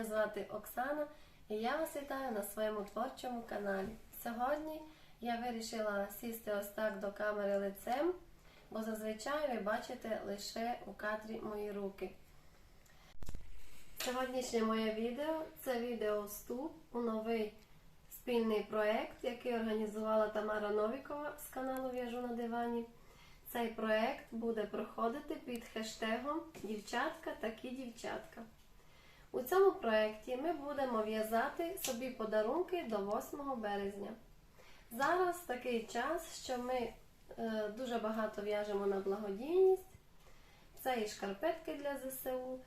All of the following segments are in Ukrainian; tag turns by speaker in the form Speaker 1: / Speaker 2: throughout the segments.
Speaker 1: Мене звати Оксана і я вас вітаю на своєму творчому каналі. Сьогодні я вирішила сісти ось так до камери лицем, бо зазвичай ви бачите лише у кадрі мої руки. Сьогоднішнє моє відео це відео вступ у новий спільний проєкт, який організувала Тамара Новікова з каналу В'яжу на дивані. Цей проєкт буде проходити під хештегом Дівчатка такі дівчатка. У цьому проєкті ми будемо в'язати собі подарунки до 8 березня. Зараз такий час, що ми е, дуже багато в'яжемо на благодійність. Це і шкарпетки для ЗСУ,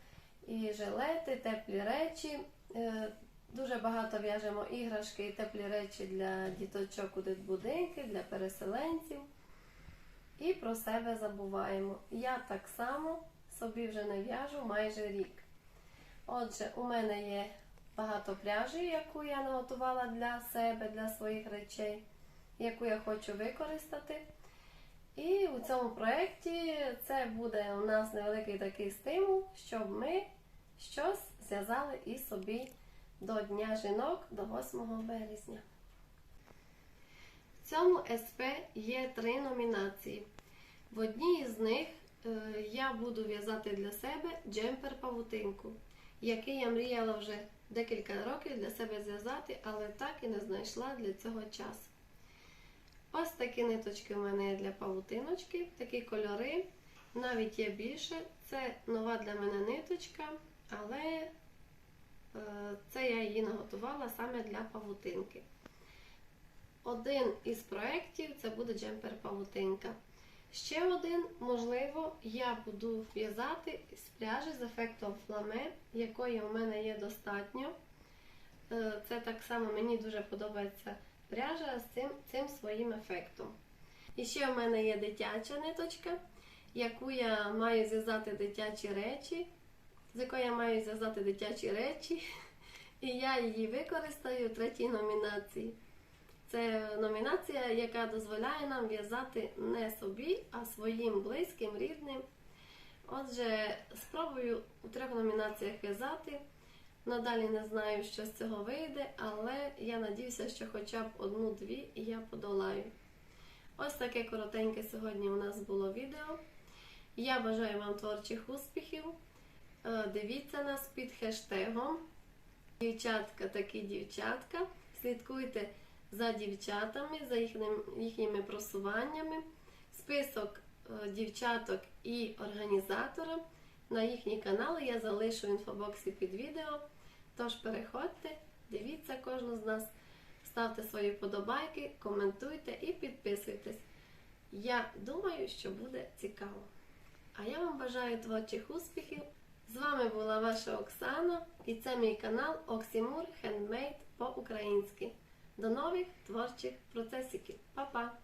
Speaker 1: і жилети, теплі речі. Е, дуже багато в'яжемо іграшки і теплі речі для діточок у дитбудинки, для переселенців. І про себе забуваємо. Я так само собі вже не в'яжу майже рік. Отже, у мене є багато пряжі, яку я наготувала для себе, для своїх речей, яку я хочу використати. І у цьому проєкті це буде у нас невеликий такий стимул, щоб ми щось зв'язали і собі до Дня жінок, до 8 березня. В цьому СП є три номінації. В одній з них е, я буду в'язати для себе джемпер павутинку, який я мріяла вже декілька років для себе зв'язати, але так і не знайшла для цього часу. Ось такі ниточки у мене є для павутиночки, такі кольори. Навіть є більше. Це нова для мене ниточка, але е, це я її наготувала саме для павутинки. Один із проєктів це буде джемпер павутинка. Ще один, можливо, я буду в'язати з пряжі з ефектом фламе, якої у мене є достатньо. Е, Це так само мені дуже подобається пряжа з цим, цим своїм ефектом. І ще у мене є дитяча ниточка, яку я маю зв'язати дитячі речі, з якої я маю зв'язати дитячі речі, і я її використаю в третій номінації. Це номінація, яка дозволяє нам в'язати не собі, а своїм близьким, рідним. Отже, спробую у трьох номінаціях в'язати. Надалі не знаю, що з цього вийде, але я надіюся, що хоча б одну-дві я подолаю. Ось таке коротеньке сьогодні у нас було відео. Я бажаю вам творчих успіхів. Е, Дивіться нас під хештегом Дівчатка такі дівчатка. Слідкуйте за дівчатами, за їхнім, їхніми просуваннями, список е, дівчаток і організатора на їхні канали я залишу в інфобоксі під відео. Тож переходьте, дивіться кожну з нас, ставте свої вподобайки, коментуйте і підписуйтесь. Я думаю, що буде цікаво. А я вам бажаю творчих успіхів. З вами була ваша Оксана і це мій канал Оксімур Хендмейд по-українськи. До нових творчих процесиків. Па-па!